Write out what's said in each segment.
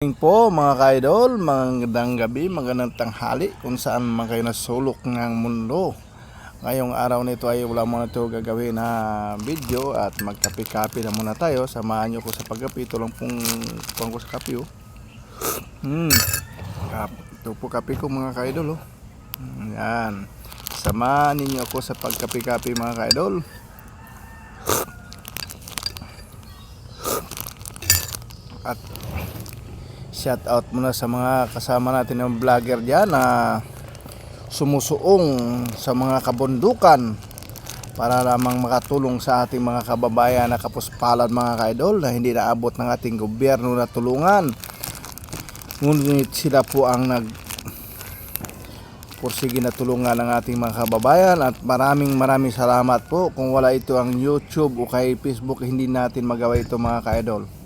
Morning po mga kaidol, magandang gabi, magandang tanghali kung saan man kayo nasulok ng mundo. Ngayong araw nito ay wala muna ito gagawin na video at magkape-kape na muna tayo. Samahan nyo ko sa pagkape. Ito lang pong pang ko sa kape oh. Hmm. Ito po kape ko mga kaidol oh. Yan. Samahan ninyo ako sa pagkape-kape mga kaidol. At shout out muna sa mga kasama natin ng vlogger dyan na sumusuong sa mga kabundukan para lamang makatulong sa ating mga kababayan na kapuspalad mga kaidol na hindi naabot ng ating gobyerno na tulungan. Ngunit sila po ang nag pursige na tulungan ng ating mga kababayan at maraming maraming salamat po. Kung wala ito ang YouTube o kay Facebook hindi natin magawa ito mga kaidol.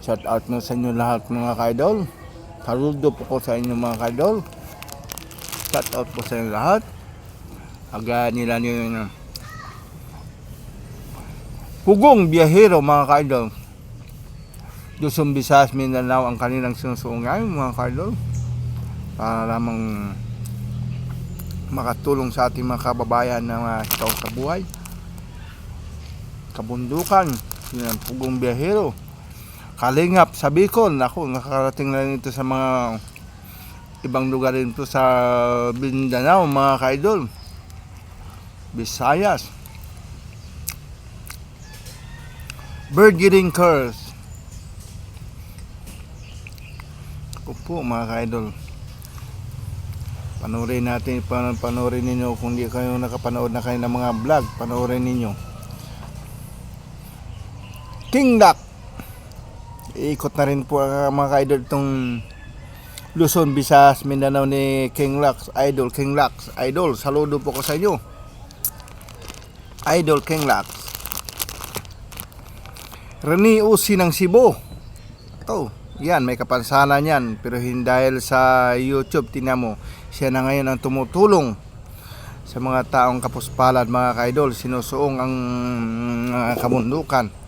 Shout out na sa inyo lahat mga kaidol. Saludo po ko sa inyo mga kaidol. Shout out po sa inyo lahat. Aga nila niyo yung Pugong biyahero mga kaidol. Luzon, Visayas, Mindanao ang kanilang sinusuungay mga kaidol. Para lamang makatulong sa ating mga kababayan na ikaw sa buhay. Kabundukan, yun ang pugong biyahero. Kalingap sa Bicol. Ako, nakakarating na rin ito sa mga ibang lugar rin ito sa Mindanao, mga kaidol. Visayas. Bird getting curse. Ako po, mga kaidol. Panoorin natin, pan panoorin ninyo kung di kayo nakapanood na kayo ng mga vlog, panoorin ninyo. King Duck Iikot na rin po ang mga ka-idol itong Luzon, Visayas, Mindanao ni King Lux, Idol King Lux, Idol, saludo po ko sa inyo. Idol King Lux. Rene Usi ng Cebu. Ito, yan, may kapansanan yan. Pero hindi dahil sa YouTube, tingnan mo, siya na ngayon ang tumutulong sa mga taong kapuspalad, mga ka-idol, sinusuong ang mga kabundukan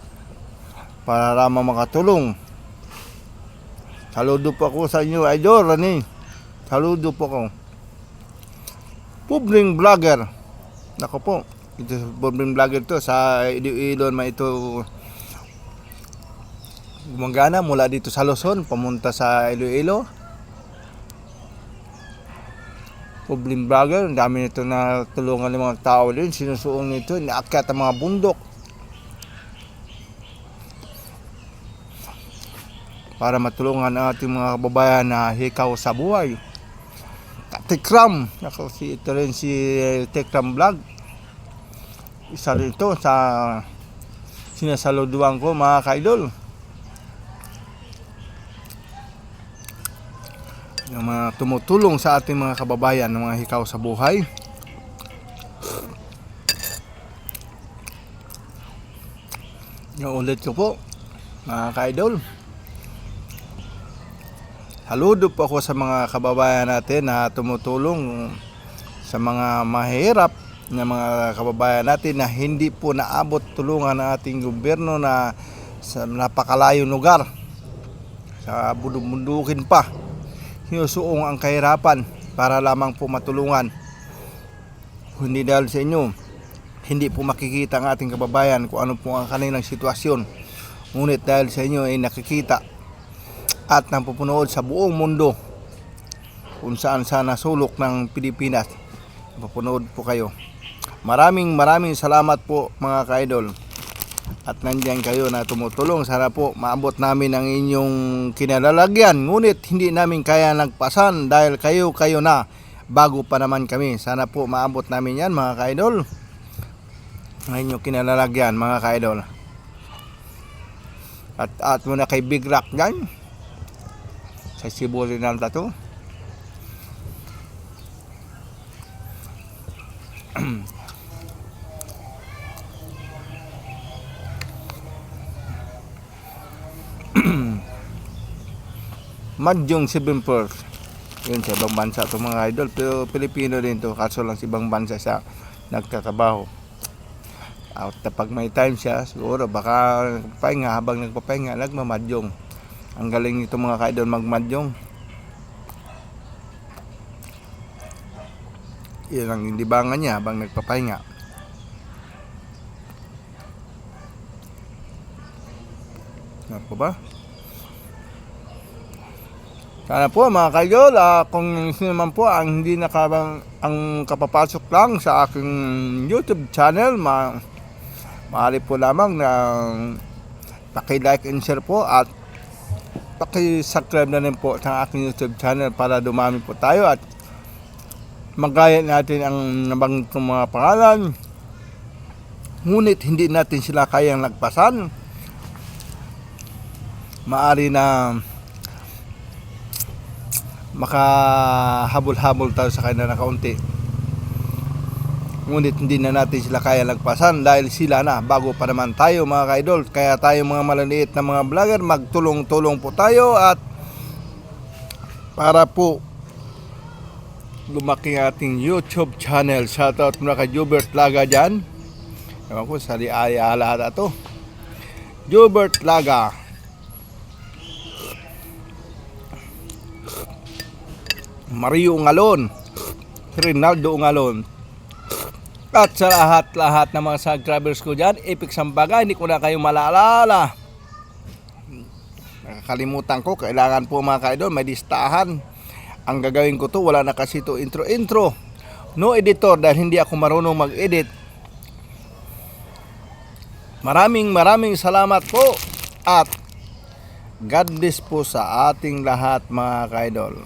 para lamang makatulong. Saludo po ako sa inyo, Idol Rani. Saludo po ako. Publing vlogger. Nako po, ito publing vlogger to sa Iloilo man ito gumagana mula dito sa Luzon pamunta sa Iloilo. Publing vlogger, dami nito na tulungan ng mga tao din, sinusuong nito, inaakyat ang mga bundok. Para matulungan ang ating mga kababayan na hikaw sa buhay. Tikram, ako si ito rin si Tikram Vlog. Isa rin ito sa sinasaluduan ko mga kaidol. Yung mga tumutulong sa ating mga kababayan ng mga hikaw sa buhay. Yung ulit ko po, mga kaidol. Saludo po ako sa mga kababayan natin na tumutulong sa mga mahirap na mga kababayan natin na hindi po naabot tulungan ng ating gobyerno na sa napakalayong lugar. Sa bundukin pa. Sinusuong ang kahirapan para lamang po matulungan. Hindi dahil sa inyo hindi po makikita ang ating kababayan kung ano po ang kanilang sitwasyon. Ngunit dahil sa inyo ay nakikita at napupunood sa buong mundo kung saan sa nasulok ng Pilipinas. Napupunood po kayo. Maraming maraming salamat po mga ka-idol. At nandiyan kayo na tumutulong. Sana po maabot namin ang inyong kinalalagyan. Ngunit hindi namin kaya nagpasan dahil kayo kayo na bago pa naman kami. Sana po maabot namin yan mga ka-idol. Ang inyong kinalalagyan mga ka-idol. At at muna kay Big Rock dyan sa Cebu rin ang tato. Madyong 7 Perth. Yun sa ibang bansa to mga idol. Pero Pilipino din to. Kaso lang sa ibang bansa siya nagkakabaho. At pag may time siya, siguro baka pahinga habang nagpapahinga, nagmamadyong. Ang galing nito mga kaidol magmadyong. Yan ang libangan niya habang nagpapahinga. Po ba? Sana po mga kaidol, ah, kung sino man po ang hindi nakabang ang kapapasok lang sa aking YouTube channel, ma maaari po lamang na paki-like and share po at paki-subscribe na rin po sa aking YouTube channel para dumami po tayo at magaya natin ang nabanggit kong mga pangalan. Ngunit hindi natin sila kayang nagpasan. Maari na makahabol-habol tayo sa kanila na kaunti. Ngunit hindi na natin sila kaya lagpasan dahil sila na bago pa naman tayo mga kaidol. Kaya tayo mga malaliit na mga vlogger magtulong-tulong po tayo at para po lumaki ating YouTube channel. Shoutout muna kay Jubert Laga dyan. Ewan ko, sali aya lahat ito. Jubert Laga. Mario Ungalon. Rinaldo Ungalon. At sa lahat-lahat ng mga subscribers ko dyan, epic sambaga, hindi ko na kayo malaalala. Nakakalimutan ko, kailangan po mga kaidol, may listahan. Ang gagawin ko to, wala na kasi to intro-intro. No editor dahil hindi ako marunong mag-edit. Maraming maraming salamat po at God bless po sa ating lahat mga kaidol.